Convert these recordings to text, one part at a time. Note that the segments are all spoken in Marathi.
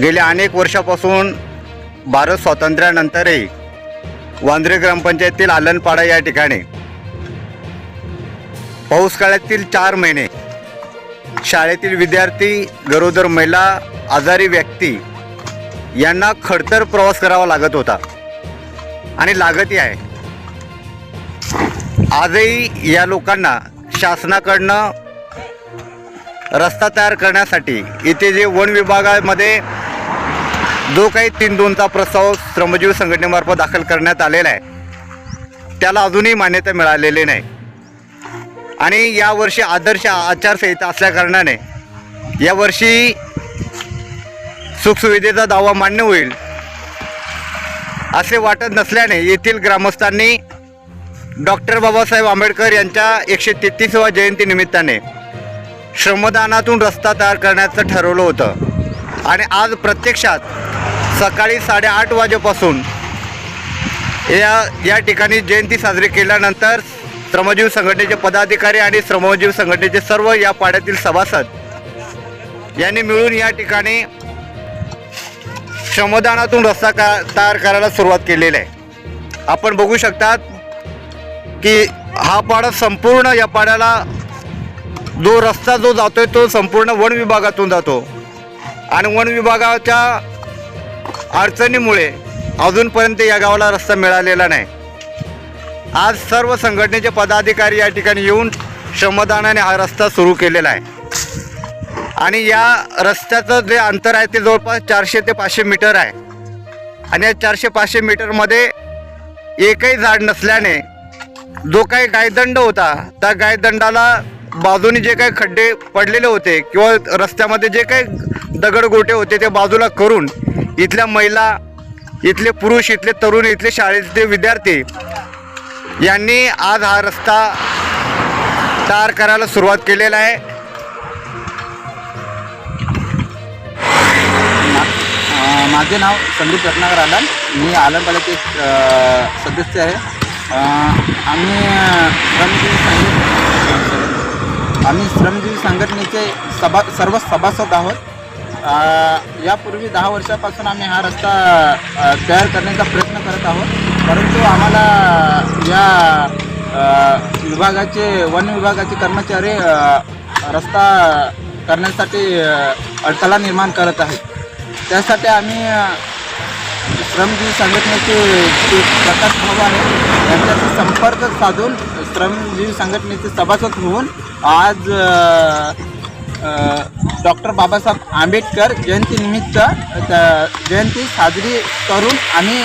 गेल्या अनेक वर्षापासून भारत स्वातंत्र्यानंतरही वांद्रे ग्रामपंचायतीतील आलनपाडा या ठिकाणी पाऊस काळातील चार महिने शाळेतील विद्यार्थी गरोदर महिला आजारी व्यक्ती यांना खडतर प्रवास करावा लागत होता. आणि लागतही आहे. आजही या लोकांना शासनाकडनं रस्ता तयार करण्यासाठी इथे जे वन विभागामध्ये जो काही तीन दोनचा प्रस्ताव श्रमजीवी संघटनेमार्फत दाखल करण्यात आलेला आहे त्याला अजूनही मान्यता मिळालेली नाही. आणि यावर्षी आदर्श आचारसंहिता असल्याकारणाने यावर्षी सुखसुविधेचा दावा मान्य होईल असे वाटत नसल्याने येथील ग्रामस्थांनी डॉक्टर बाबासाहेब आंबेडकर यांच्या एकशे तेहतीसव्या जयंती निमित्ताने श्रमदानातून रस्ता तयार करण्याचं ठरवलं होतं. आणि आज प्रत्यक्षात सकाळी साडेआठ वाजेपासून या या ठिकाणी जयंती साजरी केल्यानंतर श्रमजीव संघटनेचे पदाधिकारी आणि श्रमजीव संघटनेचे सर्व या पाड्यातील सभासद यांनी मिळून या ठिकाणी श्रमदानातून रस्ता का तयार करायला सुरुवात केलेली आहे. आपण बघू शकतात की हा पाडा संपूर्ण या पाड्याला जो रस्ता जो जातोय तो संपूर्ण वन विभागातून जातो. आणि वन विभागाच्या अडचणीमुळे अजूनपर्यंत या गावाला रस्ता मिळालेला नाही. आज सर्व संघटनेचे पदाधिकारी या ठिकाणी येऊन श्रमदानाने हा रस्ता सुरू केलेला आहे. आणि या रस्त्याचं जे अंतर आहे ते जवळपास चारशे ते पाचशे मीटर आहे. आणि या चारशे पाचशे मीटरमध्ये एकही झाड नसल्याने जो काही गायदंड होता त्या गायदंडाला बाजूने जे काही खड्डे पडलेले होते किंवा रस्त्यामध्ये जे काही दगडगोटे होते ते बाजूला करून इथल्या महिला इथले पुरुष इथले तरुण इथले शाळेतले विद्यार्थी यांनी आज हा रस्ता तयार करायला सुरुवात केलेला आहे. माझे नाव संदीप रत्नाकर आलाल मी आलमपाड्याचे सदस्य आहे. आम्ही श्रमजीवी संघ आम्ही श्रमजीवी संघटनेचे सभा सर्व सभासद आहोत. यापूर्वी दहा वर्षापासून आम्ही हा रस्ता तयार करण्याचा प्रयत्न करत आहोत. परंतु आम्हाला या विभागाचे वन विभागाचे कर्मचारी रस्ता करण्यासाठी अडथळा निर्माण करत आहेत. त्यासाठी आम्ही श्रमजीवी संघटनेचे जे प्रकाश भाऊ आहे यांच्याशी संपर्क साधून श्रमजीवी संघटनेचे सभासद होऊन आज डॉक्टर बाबासाहेब आंबेडकर जयंतीनिमित्त जयंती साजरी करून आम्ही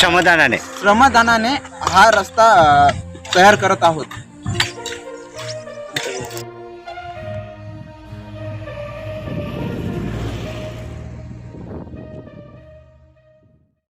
श्रमदानाने. श्रमदानाने हा रस्ता तयार करत आहोत.